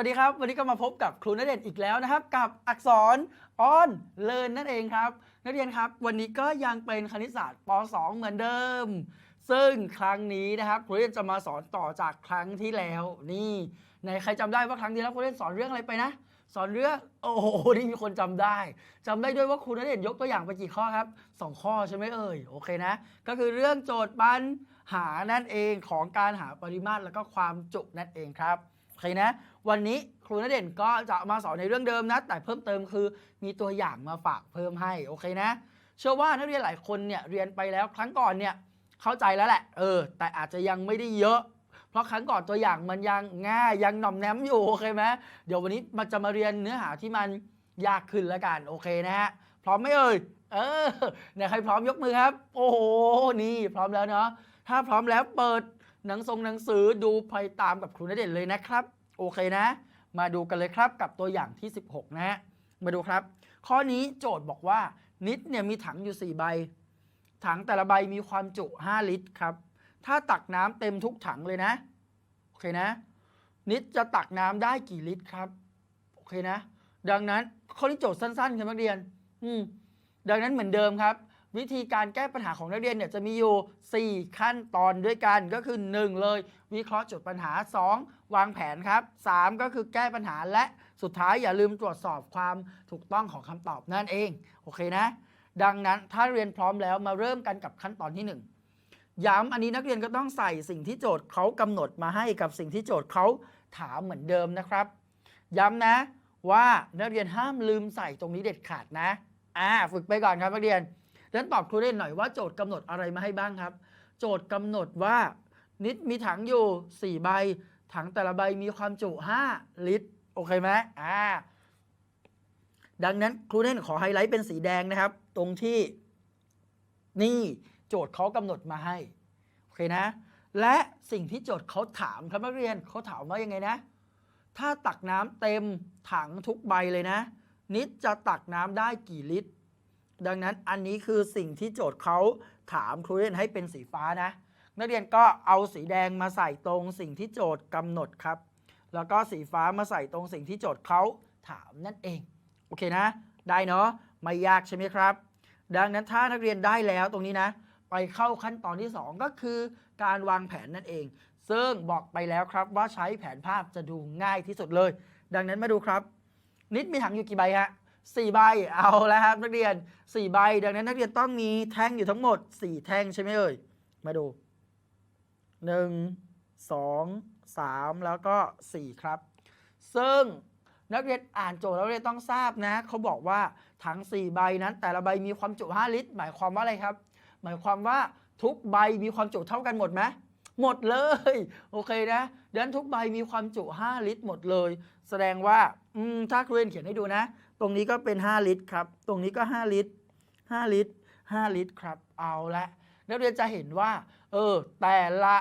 วัสดีครับ วันนี้ก็มาพบกับครูณเดชน์อีกแล้วนะครับ กับอักษรออนเลินนั่นเองครับ นักเรียนครับ วันนี้ก็ยังเป็นคณิตศาสตร์ป .2 เหมือนเดิม ซึ่งครั้งนี้นะครับครูเดชน์จะมาสอนต่อจากครั้งที่แล้ว นี่ไหนใครจำได้ว่าครั้งที่แล้วครูเดชน์สอนเรื่องอะไรไปนะ สอนเรื่องโอ้โหนี่มีคนจำได้จำได้ด้วยว่าครูณเดชน์ยกตัวอย่างไปกี่ข้อครับสองข้อใช่ไหมเอ่ยโอเคนะ ก็คือเรื่องโจทย์ปัญหานั่นเองของการหาปริมาตรแล้วก็ความจุนั่นเองครับโอเคนะ วันนี้ครูณเด่นก็จะมาสอนในเรื่องเดิมนะ แต่เพิ่มเติมคือมีตัวอย่างมาฝากเพิ่มให้โอเคนะ เชื่อว่านักเรียนหลายคนเนี่ยเรียนไปแล้วครั้งก่อนเนี่ยเข้าใจแล้วแหละเออ แต่อาจจะยังไม่ได้เยอะ เพราะครั้งก่อนตัวอย่างมันยังง่ายยังหน่อมแนมอยู่โอเคไหมเดี๋ยววันนี้มันจะมาเรียนเนื้อหาที่มันยากขึ้นแล้วกันโอเคนะฮะพร้อมไหมเอ่ยเออเนี่ยใครพร้อมยกมือครับ โอ้โหนี่พร้อมแล้วเนาะถ้าพร้อมแล้วเปิดหนังทรงหนังสือดูไปตามกับครูณเด่นเลยนะครับ โอเคนะ มาดูกันเลยครับกับตัวอย่างที่ 16 นะฮะ มาดูครับ ข้อนี้โจทย์บอกว่านิดเนี่ยมีถังอยู่ 4 ใบ ถังแต่ละใบมีความจุ 5 ลิตรครับ ถ้าตักน้ำเต็มทุกถังเลยนะ โอเคนะ นิดจะตักน้ำได้กี่ลิตรครับ โอเคนะ ดังนั้นข้อนี้โจทย์สั้นๆครับนักเรียน อืม ดังนั้นเหมือนเดิมครับ วิธีการแก้ปัญหาของนักเรียนเนี่ยจะมีอยู่ 4 ขั้นตอนด้วยกันก็คือ 1 เลย วิเคราะห์จุดปัญหา 2 วางแผนครับ 3 ก็คือแก้ปัญหาและสุดท้ายอย่าลืมตรวจสอบความถูกต้องของคำตอบนั่นเอง โอเคนะ ดังนั้นถ้าเรียนพร้อมแล้วมาเริ่มกันกับขั้นตอนที่ 1ย้ำอันนี้นักเรียนก็ต้องใส่สิ่งที่โจทย์เขากำหนดมาให้กับสิ่งที่โจทย์เขาถามเหมือนเดิมนะครับ ย้ำนะว่านักเรียนห้ามลืมใส่ตรงนี้เด็ดขาดนะ อ่า ฝึกไปก่อนครับนักเรียน ดังนั้นตอบครูเล่นหน่อยว่าโจทย์กำหนดอะไรมาให้บ้างครับ โจทย์กำหนดว่านิดมีถังอยู่ 4 ใบ ถังแต่ละใบมีความจุ 5 ลิตร โอเคไหมอ่าดังนั้นครูเล่นขอไฮไลท์เป็นสีแดงนะครับ ตรงที่นี่โจทย์เขากำหนดมาให้ โอเคนะ และสิ่งที่โจทย์เขาถามครับนักเรียนเขาถามว่ายังไงนะ ถ้าตักน้ำเต็มถังทุกใบเลยนะ นิดจะตักน้ำได้กี่ลิตร ดังนั้นอันนี้คือสิ่งที่โจทย์เขาถามครูเรียนให้เป็นสีฟ้านะ นักเรียนก็เอาสีแดงมาใส่ตรงสิ่งที่โจทย์กำหนดครับ แล้วก็สีฟ้ามาใส่ตรงสิ่งที่โจทย์เขาถามนั่นเอง โอเคนะ ได้เนาะไม่ยากใช่ไหมครับ ดังนั้นถ้านักเรียนได้แล้วตรงนี้นะ ไปเข้าขั้นตอนที่ 2 ก็คือการวางแผนนั่นเอง ซึ่งบอกไปแล้วครับว่าใช้แผนภาพจะดูง่ายที่สุดเลย ดังนั้นมาดูครับ นิดมีถังอยู่กี่ใบฮะ สี่ใบเอาแล้วครับนักเรียนสี่ใบ ดังนั้นนักเรียนต้องมีแท่งอยู่ทั้งหมด 4 แท่งใช่ไหมเอ่ย มาดู 1 2 3 แล้วก็ 4 ครับ ซึ่งนักเรียนอ่านโจทย์แล้วนักเรียนต้องทราบนะเขาบอกว่าถัง 4 ใบนั้น แต่ละใบมีความจุ 5 ลิตร หมายความว่าอะไรครับ หมายความว่าทุกใบมีความจุเท่ากันหมดไหมหมดเลย โอเคนะดังนั้นทุกใบมีความจุ 5 ลิตรหมดเลย แสดงว่าถ้าครูเรียนเขียนให้ดูนะ ตรงนี้ก็เป็น 5 ลิตรครับ ตรงนี้ก็ 5 ลิตร 5 ลิตร 5 ลิตรครับ เอาละนักเรียนจะเห็นว่า เออ แต่ละ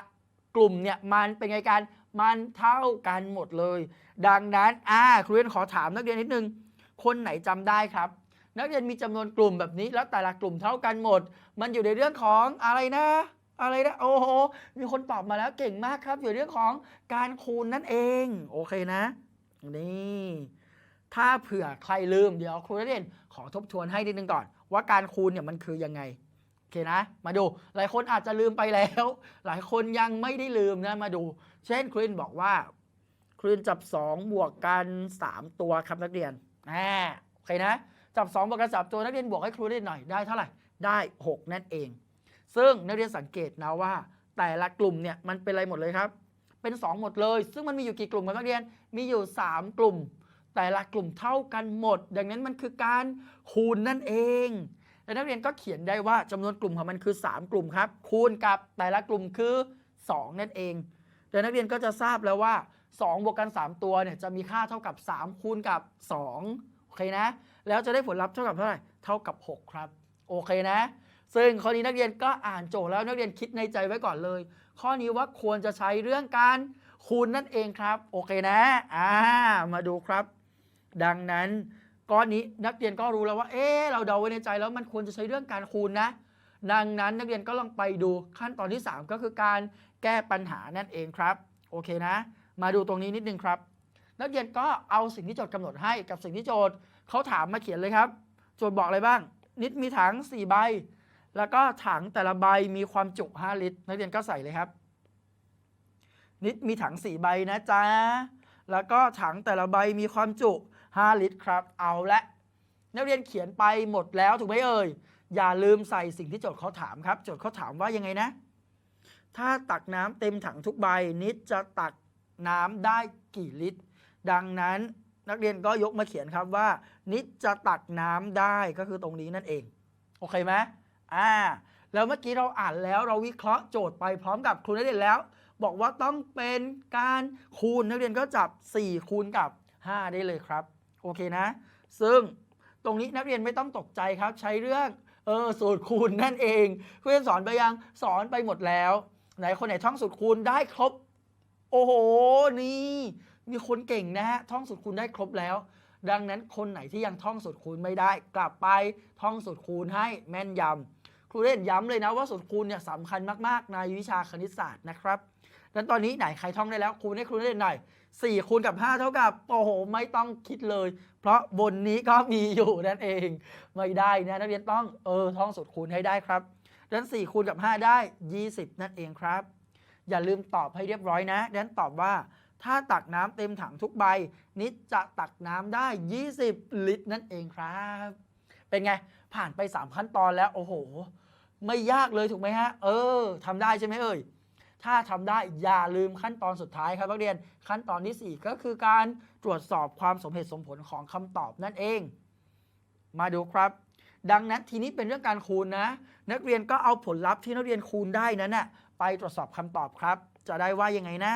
กลุ่มเนี่ยมันเป็นไงกัน มันเท่ากันหมดเลย ดังนั้น อ่า ครูเรียนขอถามนักเรียนนิดนึง คนไหนจำได้ครับ นักเรียนมีจำนวนกลุ่มแบบนี้ แล้วแต่ละกลุ่มเท่ากันหมด มันอยู่ในเรื่องของอะไรนะอะไรนะโอ้โห มีคนตอบมาแล้วเก่งมากครับ อยู่เรื่องของการคูณนั่นเอง โอเคนะ นี่ ถ้าเผื่อใครลืมเดี๋ยวครูนักเรียนขอทบทวนให้นิดนึงก่อน ว่าการคูณเนี่ยมันคือยังไงโอเคนะ มาดูหลายคนอาจจะลืมไปแล้ว หลายคนยังไม่ได้ลืมนะมาดู เช่นครูนบอกว่าครูนจับ 2 บวกกัน 3 ตัวครับนักเรียนอ่าโอเคนะ จับ 2 บวกกัน 3 ตัวนักเรียนบวกให้ครูได้หน่อยได้เท่าไหร่ได้ 6 นั่นเอง ซึ่งนักเรียนสังเกตนะว่า แต่ละกลุ่มเนี่ยมันเป็นอะไรหมดเลยครับ เป็น 2 หมดเลย ซึ่งมันมีอยู่กี่กลุ่มครับนักเรียนมีอยู่ 3 กลุ่ม แต่ละกลุ่มเท่ากันหมด ดังนั้นมันคือการคูณนั่นเองและนักเรียนก็เขียนได้ว่าจำนวนกลุ่มของมันคือ 3 กลุ่มครับ คูณกับแต่ละกลุ่มคือ 2 นั่นเองแต่นักเรียนก็จะทราบแล้วว่า2บวกกัน 3 ตัวเนี่ยจะมีค่าเท่ากับ 3 คูณกับ2โอเคนะ แล้วจะได้ผลลัพธ์เท่ากับเท่าไหร่เท่ากับ 6 ครับ โอเคนะ ซึ่งข้อนี้นักเรียนก็อ่านโจทย์แล้วนักเรียนคิดในใจไว้ก่อนเลย ข้อนี้ว่าควรจะใช้เรื่องการคูณนั่นเองครับ โอเคนะอ่ามาดูครับ ดังนั้นก้อนนี้นักเรียนก็รู้แล้วว่า เอ๊เราเดาไว้ในใจแล้วมันควรจะใช้เรื่องการคูณนะ ดังนั้นนักเรียนก็ลองไปดูขั้นตอนที่ 3 ก็คือการแก้ปัญหานั่นเองครับ โอเคนะ มาดูตรงนี้นิดนึงครับ นักเรียนก็เอาสิ่งที่โจทย์กำหนดให้กับสิ่งที่โจทย์เขาถามมาเขียนเลยครับโจทย์บอกอะไรบ้าง นิดมีถัง4ใบ แล้วก็ถังแต่ละใบมีความจุ 5 ลิตร นักเรียนก็ใส่เลยครับ นิดมีถัง4ใบนะจ๊ะแล้วก็ถังแต่ละใบมีความจุ 5 ลิตรครับ เอาละนักเรียนเขียนไปหมดแล้วถูกไหมเอ่ย อย่าลืมใส่สิ่งที่โจทย์เขาถามครับ โจทย์เขาถามว่ายังไงนะ ถ้าตักน้ำเต็มถังทุกใบ นิดจะตักน้ำได้กี่ลิตร ดังนั้นนักเรียนก็ยกมาเขียนครับว่า นิดจะตักน้ำได้ก็คือตรงนี้นั่นเอง โอเคไหมอ่า แล้วเมื่อกี้เราอ่านแล้วเราวิเคราะห์โจทย์ไปพร้อมกับครูนักเรียนแล้ว บอกว่าต้องเป็นการคูณนักเรียนก็จับ 4 คูณกับ 5 ได้เลยครับ โอเคนะ ซึ่งตรงนี้นักเรียนไม่ต้องตกใจครับ ใช้เรื่องเออสูตรคูณนั่นเองครูเรียนสอนไปยังสอนไปหมดแล้ว ไหนคนไหนท่องสูตรคูณได้ครบ โอ้โหนี่มีคนเก่งนะฮะท่องสูตรคูณได้ครบแล้ว ดังนั้นคนไหนที่ยังท่องสูตรคูณไม่ได้ กลับไปท่องสูตรคูณให้แม่นยำครูเล่นย้ำเลยนะว่าสูตรคูณเนี่ยสำคัญมากๆในวิชาคณิตศาสตร์นะครับดังนั้นตอนนี้ไหนใครท่องได้แล้วครูให้ครูเล่นหน่อย 4คูณกับ 5 เท่ากับ โอ้โห ไม่ต้องคิดเลย เพราะบนนี้ก็มีอยู่นั่นเอง ไม่ได้นะนักเรียนต้องเออท่องสูตรคูณให้ได้ครับดังนั้น4คูณกับ 5 ได้ 20 นั่นเองครับ อย่าลืมตอบให้เรียบร้อยนะดังนั้นตอบว่าถ้าตักน้ำเต็มถังทุกใบ นิดจะตักน้ำได้ 20 ลิตรนั่นเองครับ เป็นไง ผ่านไป 3 ขั้นตอนแล้ว โอ้โห ไม่ยากเลยถูกไหมฮะ เออทำได้ใช่ไหมเอ่ย ถ้าทำได้อย่าลืมขั้นตอนสุดท้ายครับนักเรียนขั้นตอนที่ 4 ก็คือการตรวจสอบความสมเหตุสมผลของคำตอบนั่นเอง มาดูครับ ดังนั้นทีนี้เป็นเรื่องการคูณนะ นักเรียนก็เอาผลลัพธ์ที่นักเรียนคูณได้นั้นน่ะไปตรวจสอบคำตอบครับ จะได้ว่ายังไงนะ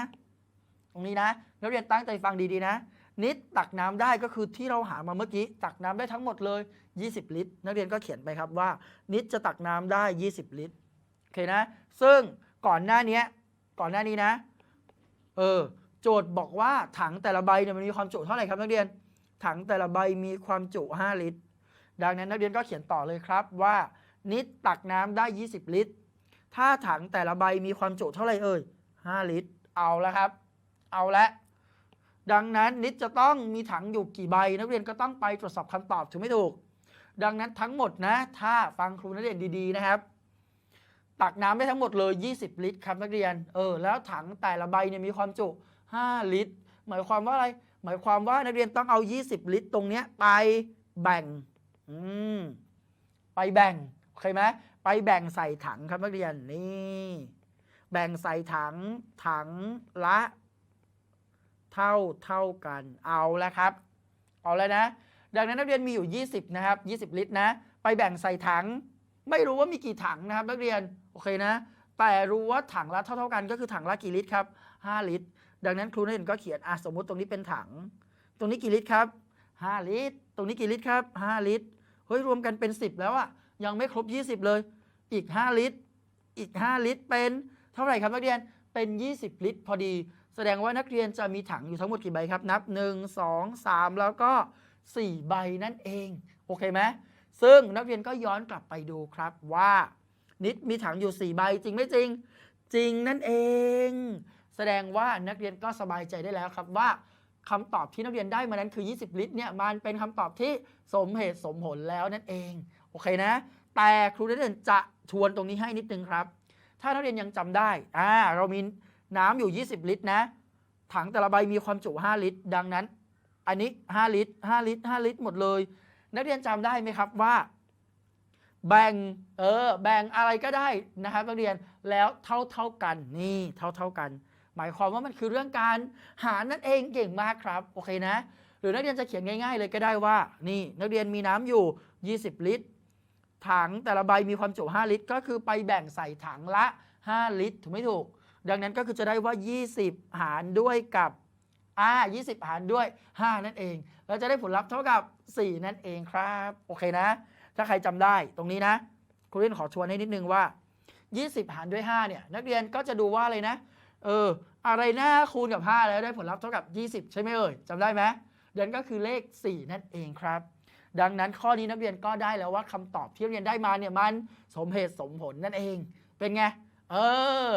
ตรงนี้นะ นักเรียนตั้งใจฟังดีๆนะนิดตักน้ำได้ก็คือที่เราหามาเมื่อกี้ ตักน้ำได้ทั้งหมดเลย 20 ลิตร นักเรียนก็เขียนไปครับว่า นิดจะตักน้ำได้ 20 ลิตรโอเคนะ ซึ่ง ก่อนหน้านี้ก่อนหน้านี้นะ เออ โจทย์บอกว่าถังแต่ละใบเนี่ยมันมีความจุเท่าไหร่ครับนักเรียน ถังแต่ละใบมีความจุ 5 ลิตร ดังนั้นนักเรียนก็เขียนต่อเลยครับว่า นิดตักน้ำได้ 20 ลิตร ถ้าถังแต่ละใบมีความจุเท่าไหร่เอ่ย 5 ลิตร เอาแล้วครับ เอาละ ดังนั้นนิดจะต้องมีถังอยู่กี่ใบ นักเรียนก็ต้องไปตรวจสอบคำตอบถูกไม่ถูก ดังนั้นทั้งหมดนะ ถ้าฟังครูนักเรียนดีๆนะครับ ตักน้ำได้ทั้งหมดเลย 20 ลิตรครับนักเรียน เออ แล้วถังแต่ละใบเนี่ยมีความจุ 5 ลิตร หมายความว่าอะไร หมายความว่านักเรียนต้องเอา 20 ลิตรตรงเนี้ยไปแบ่ง อืม ไปแบ่งเคไหมไปแบ่งใส่ถังครับนักเรียน นี่ แบ่งใส่ถัง ถังละ เท่าเท่ากัน เอาแล้วครับ เอาแล้วนะ ดังนั้นนักเรียนมีอยู่ 20 นะครับ 20 ลิตรนะ ไปแบ่งใส่ถัง ไม่รู้ว่ามีกี่ถังนะครับนักเรียนโอเคนะ แต่รู้ว่าถังละเท่าเท่าๆกันก็คือถังละกี่ลิตรครับ 5 ลิตร ดังนั้นครูนักเรียนก็เขียนอะสมมติตรงนี้เป็นถัง ตรงนี้กี่ลิตรครับ 5 ลิตร ตรงนี้กี่ลิตรครับ 5 ลิตรเฮ้ยรวมกันเป็น 10 แล้วอะยังไม่ครบ 20 เลย อีก 5 ลิตร อีก 5 ลิตรเป็นเท่าไหร่ครับนักเรียนเป็น 20 ลิตร พอดี แสดงว่านักเรียนจะมีถังอยู่ทั้งหมดกี่ใบครับ นับ 1 2 3 แล้วก็ 4 ใบนั่นเอง โอเคไหม ซึ่งนักเรียนก็ย้อนกลับไปดูครับว่า นิดมีถังอยู่ 4 ใบจริงไม่จริง จริงนั่นเอง แสดงว่านักเรียนก็สบายใจได้แล้วครับว่าคำตอบที่นักเรียนได้มานั้นคือ 20 ลิตรเนี่ยมันเป็นคำตอบที่สมเหตุสมผลแล้วนั่นเอง โอเคนะ แต่ครูนักเรียนจะทวนตรงนี้ให้นิดนึงครับ ถ้านักเรียนยังจำได้อ่าเรามีน้ำอยู่ 20 ลิตรนะ ถังแต่ละใบมีความจุ 5 ลิตร ดังนั้น อันนี้ 5 ลิตร 5 ลิตร 5 ลิตร หมดเลย นักเรียนจำได้ไหมครับว่า แบ่งเออแบ่งอะไรก็ได้นะครับนักเรียนแล้วเท่าเท่ากันนี่เท่าเท่ากัน หมายความว่ามันคือเรื่องการหารนั่นเองเก่งมากครับโอเคนะ หรือนักเรียนจะเขียนง่าย ๆ เลยก็ได้ว่า นี่นักเรียนมีน้ำอยู่ 20 ลิตร ถังแต่ละใบมีความจุ5ลิตร ก็คือไปแบ่งใส่ถังละ 5 ลิตร ถูกไม่ถูก ดังนั้นก็คือจะได้ว่า 20 หารด้วยกับ อ่า20 หารด้วย 5 นั่นเอง เราจะได้ผลลัพธ์เท่ากับ 4 นั่นเองครับ โอเคนะ ถ้าใครจำได้ตรงนี้นะครูเรียนขอชวนให้นิดนึงว่า 20 หารด้วย 5 เนี่ย นักเรียนก็จะดูว่าอะไรนะ เออ อะไรนะคูณกับ 5 แล้วได้ผลลัพธ์เท่ากับ 20 ใช่ไหมเอ่ยจำได้ไหมเดือนก็คือเลข 4 นั่นเองครับ ดังนั้นข้อนี้นักเรียนก็ได้แล้วว่าคำตอบที่นักเรียนได้มาเนี่ยมันสมเหตุสมผลนั่นเอง เป็นไง เออ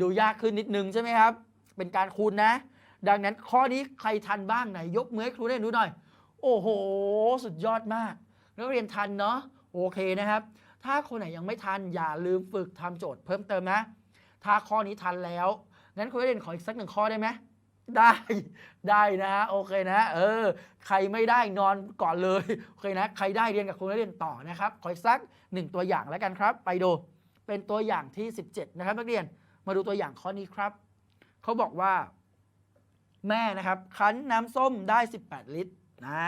ดูยากขึ้นนิดนึงใช่ไหมครับ เป็นการคูณนะ ดังนั้นข้อนี้ใครทันบ้างไหนยกมือให้ครูได้ดูหน่อย โอ้โห สุดยอดมาก นักเรียนทันเนาะโอเคนะครับ ถ้าคนไหนยังไม่ทันอย่าลืมฝึกทำโจทย์เพิ่มเติมนะ ถ้าข้อนี้ทันแล้วงั้นครูเรียนขออีกสักหนึ่งข้อได้ไหมได้ได้นะโอเคนะ เออ ใครไม่ได้นอนก่อนเลยโอเคนะ ใครได้เรียนกับครูเรียนต่อนะครับ ขออีกสักหนึ่งตัวอย่างแล้วกันครับ ไปดูเป็นตัวอย่างที่ 17 นะครับนักเรียนมาดูตัวอย่างข้อนี้ครับเขาบอกว่า แม่นะครับ คั้นน้ำส้มได้ 18 ลิตรนะ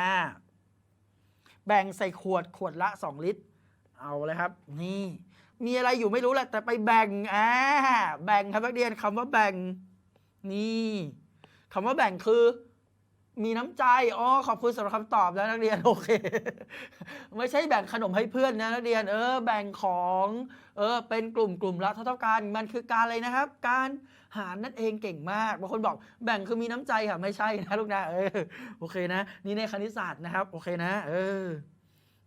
แบ่งใส่ขวดขวดละ 2 ลิตร เอาเลยครับ นี่ มีอะไรอยู่ไม่รู้แหละแต่ไปแบ่งอ่าแบ่งครับนักเรียนคำว่าแบ่ง นี่คำว่าแบ่งคือ มีน้ำใจ อ๋อ ขอบคุณสำหรับคำตอบแล้วนักเรียน โอเค ไม่ใช่แบ่งขนมให้เพื่อนนะนักเรียน เออ แบ่งของ เออ เป็นกลุ่มกลุ่มละเท่าๆกัน มันคือการอะไรนะครับ การหารนั่นเองเก่งมาก บางคนบอกแบ่งคือมีน้ำใจค่ะ ไม่ใช่นะลูกนะ เออ โอเคนะ นี่ในคณิตศาสตร์นะครับ โอเคนะ เออ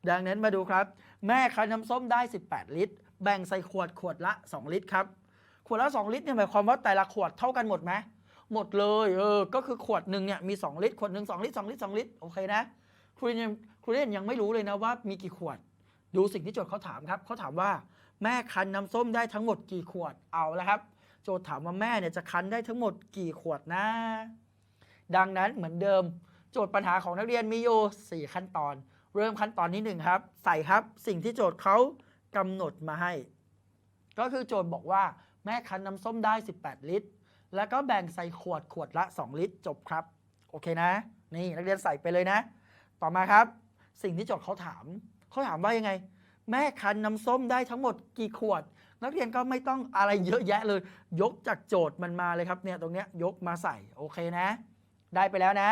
ดังนั้นมาดูครับ แม่คั้นน้ำส้มได้ 18 ลิตร แบ่งใส่ขวดขวดละ 2 ลิตรครับ ขวดละ 2 ลิตรเนี่ยหมายความว่าแต่ละขวดเท่ากันหมดไหม หมดเลยเออก็คือขวดหนึ่งเนี่ยมี 2 ลิตรขวดหนึ่ง2ลิตร2ลิตร2ลิตรโอเคนะครูเรียนยังครูเรียนยังไม่รู้เลยนะว่ามีกี่ขวด ดูสิ่งที่โจทย์เขาถามครับเขาถามว่าแม่คั้นน้ำส้มได้ทั้งหมดกี่ขวดเอาแล้วครับ โจทย์ถามว่าแม่เนี่ยจะคั้นได้ทั้งหมดกี่ขวดนะ ดังนั้นเหมือนเดิม โจทย์ปัญหาของนักเรียนมีอยู่ 4 ขั้นตอน เริ่มขั้นตอนที่หนึ่งครับ ใส่ครับสิ่งที่โจทย์เขากำหนดมาให้ ก็คือโจทย์บอกว่าแม่คั้นน้ำส้มได้ 18 ลิตร แล้วก็แบ่งใส่ขวดขวดละ 2 ลิตร จบครับ โอเคนะ นี่นักเรียนใส่ไปเลยนะ ต่อมาครับ สิ่งที่โจทย์เขาถาม เขาถามว่ายังไง แม่คันน้ำส้มได้ทั้งหมดกี่ขวด นักเรียนก็ไม่ต้องอะไรเยอะแยะเลย ยกจากโจทย์มันมาเลยครับเนี่ยตรงเนี้ยยกมาใส่โอเคนะ ได้ไปแล้วนะ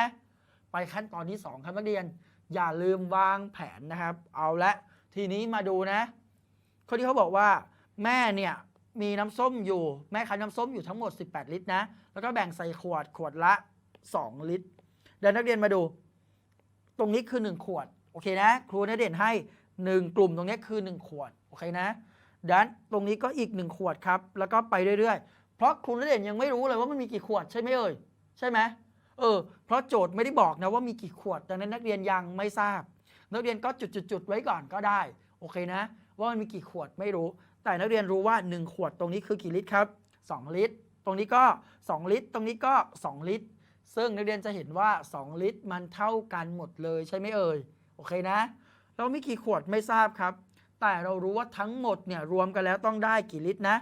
ไปขั้นตอนที่ 2 ครับนักเรียน อย่าลืมวางแผนนะครับ เอาละทีนี้มาดูนะคนที่เขาบอกว่าแม่เนี่ย มีน้ำส้มอยู่ แม่คั้นน้ำส้มอยู่ทั้งหมด 18 ลิตรนะ แล้วก็แบ่งใส่ขวดขวดละ 2 ลิตรเดี๋ยวนักเรียนมาดู ตรงนี้คือ 1 ขวด โอเคนะ ครูนักเรียนให้ 1 กลุ่มตรงนี้คือ 1 ขวด โอเคนะดังนั้นตรงนี้ก็อีก 1 ขวดครับ แล้วก็ไปเรื่อยๆ เพราะครูนักเรียนยังไม่รู้เลยว่ามันมีกี่ขวดใช่ไหมเอ่ย ใช่ไหมเออ เพราะโจทย์ไม่ได้บอกนะว่ามีกี่ขวด ดังนั้นนักเรียนยังไม่ทราบ นักเรียนก็จุดๆๆไว้ก่อนก็ได้ โอเคนะ ว่ามันมีกี่ขวดไม่รู้ แต่นักเรียนรู้ว่า 1 ขวดตรงนี้คือกี่ลิตรครับ 2 ลิตร ตรงนี้ก็ 2 ลิตร ตรงนี้ก็ 2 ลิตร ซึ่งนักเรียนจะเห็นว่า 2 ลิตรมันเท่ากันหมดเลยใช่ไหมเอ่ย โอเคนะ เรามีกี่ขวดไม่ทราบครับ แต่เรารู้ว่าทั้งหมดเนี่ยรวมกันแล้วต้องได้กี่ลิตรนะ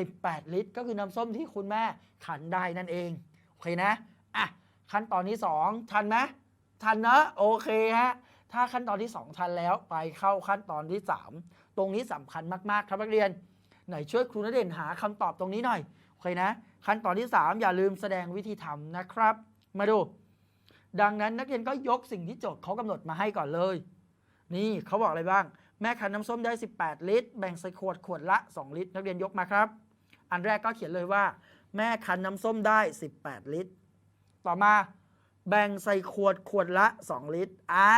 18 ลิตร ก็คือน้ำส้มที่คุณแม่ขันได้นั่นเอง โอเคนะ อะ ขั้นตอนที่ 2 ทันไหมทันเนอะโอเคฮะ ถ้าขั้นตอนที่ 2 ทันแล้วไปเข้าขั้นตอนที่ 3 ตรงนี้สำคัญมาก ๆ ครับนักเรียน ไหนช่วยครูนเด่นหาคำตอบตรงนี้หน่อยโอเคนะ ขั้นตอนที่ 3 อย่าลืมแสดงวิธีทำนะครับ มาดู ดังนั้นนักเรียนก็ยกสิ่งที่โจทย์เขากำหนดมาให้ก่อนเลย นี่เขาบอกอะไรบ้าง แม่คันน้ำส้มได้ 18 ลิตร แบ่งใส่ขวดขวดละ 2 ลิตร นักเรียนยกมาครับ อันแรกก็เขียนเลยว่า แม่คันน้ำส้มได้ 18 ลิตร ต่อมา แบ่งใส่ขวดขวดละ 2 ลิตร อ่า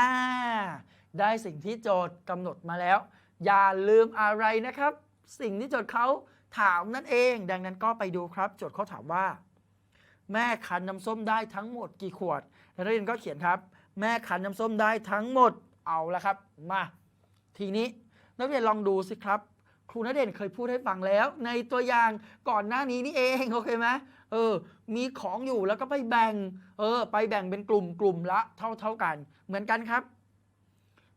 ได้สิ่งที่โจทย์กำหนดมาแล้ว อย่าลืมอะไรนะครับ สิ่งที่โจทย์เขาถามนั่นเอง ดังนั้นก็ไปดูครับ โจทย์เขาถามว่า แม่คันน้ำส้มได้ทั้งหมดกี่ขวดแล้วนักเรียนก็เขียนครับ แม่คันน้ำส้มได้ทั้งหมดเอาละครับ มา ทีนี้นักเรียนลองดูสิครับ ครูณเด่นเคยพูดให้ฟังแล้ว ในตัวอย่างก่อนหน้านี้นี่เองโอเคไหม เออ มีของอยู่แล้วก็ไปแบ่ง เออ ไปแบ่งเป็นกลุ่มกลุ่มละเท่าเท่ากัน เหมือนกันครับ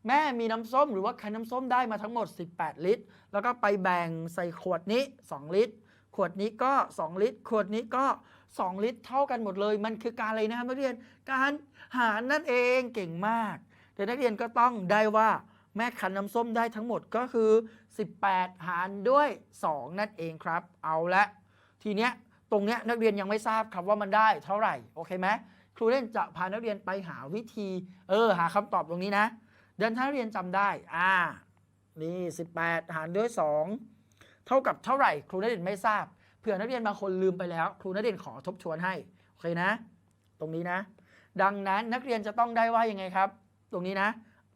แม่มีน้ำส้มหรือว่าคันน้ำส้มได้มาทั้งหมด 18 ลิตร แล้วก็ไปแบ่งใส่ขวดนี้ 2 ลิตร ขวดนี้ก็ 2 ลิตร ขวดนี้ก็ 2 ลิตร เท่ากันหมดเลย มันคือการอะไรนะครับนักเรียน การหารนั่นเองเก่งมากเดี๋ยวนักเรียนก็ต้องได้ว่าแม่คันน้ำส้มได้ทั้งหมดก็คือ 18 หารด้วย 2 นั่นเองครับ เอาละ ทีเนี้ย ตรงเนี้ยนักเรียนยังไม่ทราบครับว่ามันได้เท่าไหร่โอเคไหมครูเล่นจะพานักเรียนไปหาวิธี เออ หาคำตอบตรงนี้นะ เดินถ้านักเรียนจำได้ อ่า นี่ 18 หารด้วย 2 เท่ากับเท่าไหร่ ครูนักเรียนไม่ทราบ เผื่อนักเรียนบางคนลืมไปแล้ว ครูนักเรียนขอทบทวนให้ โอเคนะ ตรงนี้นะ ดังนั้นนักเรียนจะต้องได้ว่ายังไงครับ ตรงนี้นะ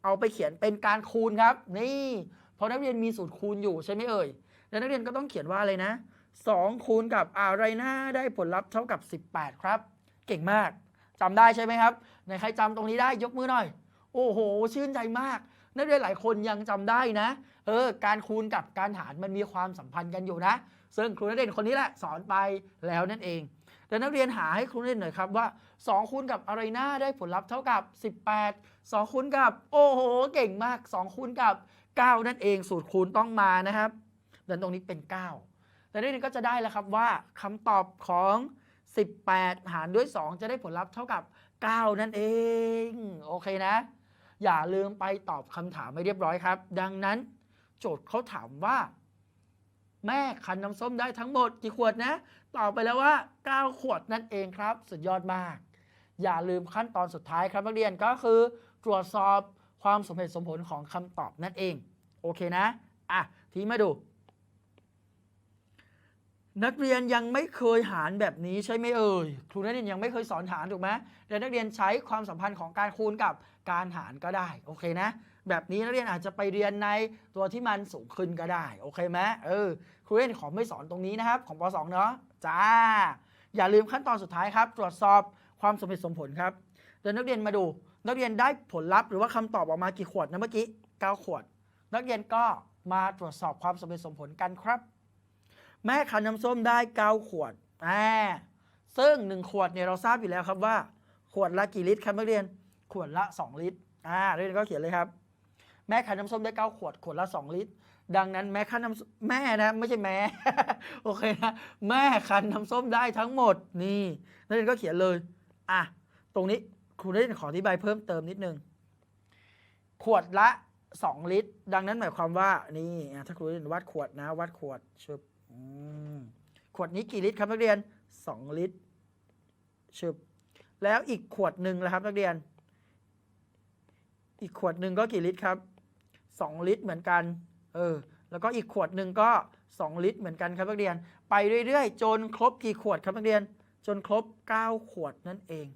เอาไปเขียนเป็นการคูณครับ นี่พราะนักเรียนมีสูตรคูณอยู่ใช่ไหมเอ่ย แล้วนักเรียนก็ต้องเขียนว่าอะไรนะ 2 คูณกับอะไรนะได้ผลลัพธ์เท่ากับ 18 ครับ เก่งมากจำได้ใช่ไหมครับไหนใครจำตรงนี้ได้ยกมือหน่อย โอ้โห ชื่นใจมากนักเรียนหลายคนยังจำได้นะเออการคูณกับการหารมันมีความสัมพันธ์กันอยู่นะ ซึ่งครูนักเรียนคนนี้แหละสอนไปแล้วนั่นเองแต่นักเรียนหาให้ครูนักเรียนหน่อยครับว่า 2 คูณกับอะไรหน้าได้ผลลัพธ์เท่ากับ 18 2 คูณกับ โอ้โห เก่งมาก 2 คูณกับ 9 นั่นเองสูตรคูณต้องมานะครับดังตรงนี้เป็น 9 แต่นักเรียนก็จะได้แล้วครับว่าคำตอบของ 18 หารด้วย 2 จะได้ผลลัพธ์เท่ากับ 9 นั่นเอง โอเคนะ อย่าลืมไปตอบคำถามไม่เรียบร้อยครับ ดังนั้น โจทย์เขาถามว่า แม่คันน้ำส้มได้ทั้งหมดกี่ขวดนะ ตอบไปแล้วว่า 9 ขวดนั่นเองครับ สุดยอดมาก อย่าลืมขั้นตอนสุดท้ายครับนักเรียนก็คือ ตรวจสอบความสมเหตุสมผลของคำตอบนั่นเอง โอเคนะ อะ ทีมาดู นักเรียนยังไม่เคยหารแบบนี้ใช่ไหมเอ่ยครูนักเรียนยังไม่เคยสอนหารถูกไหมแต่นักเรียนใช้ความสัมพันธ์ของการคูณกับการหารก็ได้โอเคนะ แบบนี้นักเรียนอาจจะไปเรียนในตัวที่มันสูงขึ้นก็ได้โอเคไหมเออครูเรียนขอไม่สอนตรงนี้นะครับ ของป .2 เนาะจ้า อย่าลืมขั้นตอนสุดท้ายครับ ตรวจสอบความสมเหตุสมผลครับเดี๋ยวนักเรียนมาดู นักเรียนได้ผลลัพธ์หรือว่าคำตอบออกมากี่ขวดนะเมื่อกี้9ขวด นักเรียนก็มาตรวจสอบความสมเหตุสมผลกันครับ แม่คันน้ำส้มได้9ขวดอ่าซึ่ง1ขวดเนี่ยเราทราบอยู่แล้วครับว่า ขวดละกี่ลิตรครับนักเรียน ขวดละ 2 ลิตร อ่านักเรียนก็เขียนเลยครับ แม่คันน้ำส้มได้9ขวด ขวดละ 2 ลิตร ดังนั้นแม่คันน้ำแม่นะไม่ใช่แม่ โอเคนะ แม่คันน้ำส้มได้ทั้งหมด นี่นักเรียนก็เขียนเลย อะ ตรงนี้ครูได้ขออธิบายเพิ่มเติมนิดนึง ขวดละ 2 ลิตร ดังนั้นหมายความว่า นี่ ถ้าครูเรียนวัดขวดนะวัดขวดชึบอืม ขวดนี้กี่ลิตรครับนักเรียน 2 ลิตรชึบแล้วอีกขวดหนึ่งนะครับนักเรียน อีกขวดหนึ่งก็กี่ลิตรครับ 2 ลิตรเหมือนกัน เออ แล้วก็อีกขวดหนึ่งก็ 2 ลิตรเหมือนกันครับนักเรียน ไปเรื่อยๆ จนครบกี่ขวดครับนักเรียน จนครบ 9 ขวดนั่นเอง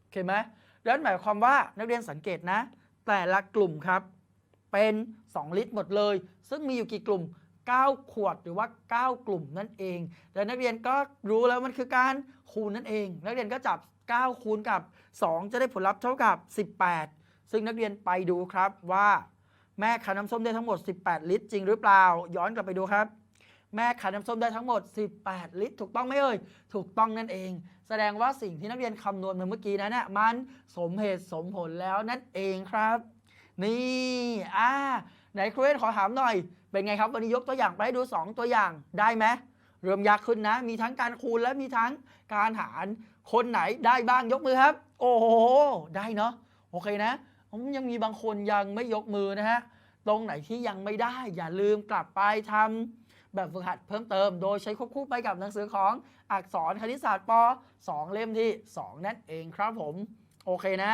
โอเคไหมดังนั้นหมายความว่านักเรียนสังเกตนะ แต่ละกลุ่มครับ เป็น 2 ลิตรหมดเลย ซึ่งมีอยู่กี่กลุ่ม 9 ขวดหรือว่า 9 กลุ่มนั่นเอง แต่นักเรียนก็รู้แล้วมันคือการคูณนั่นเอง นักเรียนก็จับ 9 คูณกับ 2 จะได้ผลลัพธ์เท่ากับ 18 ซึ่งนักเรียนไปดูครับว่าแม่คันน้ำส้มได้ทั้งหมด 18 ลิตร จริงหรือเปล่า ย้อนกลับไปดูครับ แม่คันน้ำส้มได้ทั้งหมด 18 ลิตร ถูกต้องไหมเอ่ย ถูกต้องนั่นเอง แสดงว่าสิ่งที่นักเรียนคำนวณมาเมื่อกี้นั้นน่ะมันสมเหตุสมผลแล้วนั่นเองครับ นี่ อ่า ไหนครูเอนขอถามหน่อย เป็นไงครับ วันนี้ยกตัวอย่างไปให้ดู 2 ตัวอย่างได้ไหมเริ่มยากขึ้นนะ มีทั้งการคูณและมีทั้งการหารคนไหนได้บ้างยกมือครับ โอ้โหได้เนาะโอเคนะผมยังมีบางคนยังไม่ยกมือนะฮะตรงไหนที่ยังไม่ได้ อย่าลืมกลับไปทำแบบฝึกหัดเพิ่มเติม โดยใช้ควบคู่ไปกับหนังสือของอักษรคณิตศาสตร์ป 2 เล่มที่ 2 นั่นเองครับผม โอเคนะ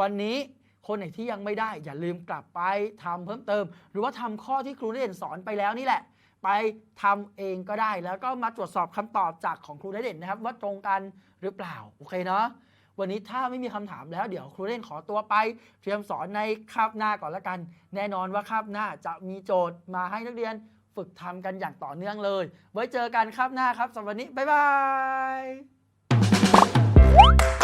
วันนี้ คนไหนที่ยังไม่ได้ อย่าลืมกลับไปทำเพิ่มเติม หรือว่าทำข้อที่ครูได้เรียนสอนไปแล้วนี่แหละ ไปทำเองก็ได้ แล้วก็มาตรวจสอบคำตอบจากของครูได้เด่นนะครับ ว่าตรงกันหรือเปล่าโอเคเนาะวันนี้ถ้าไม่มีคำถามแล้วเดี๋ยวครูเล่นขอตัวไปเตรียมสอนในคาบหน้าก่อนละกัน แน่นอนว่าคาบหน้าจะมีโจทย์มาให้นักเรียนฝึกทำกันอย่างต่อเนื่องเลย ไว้เจอกันคาบหน้าครับสำหรับวันนี้บ๊ายบาย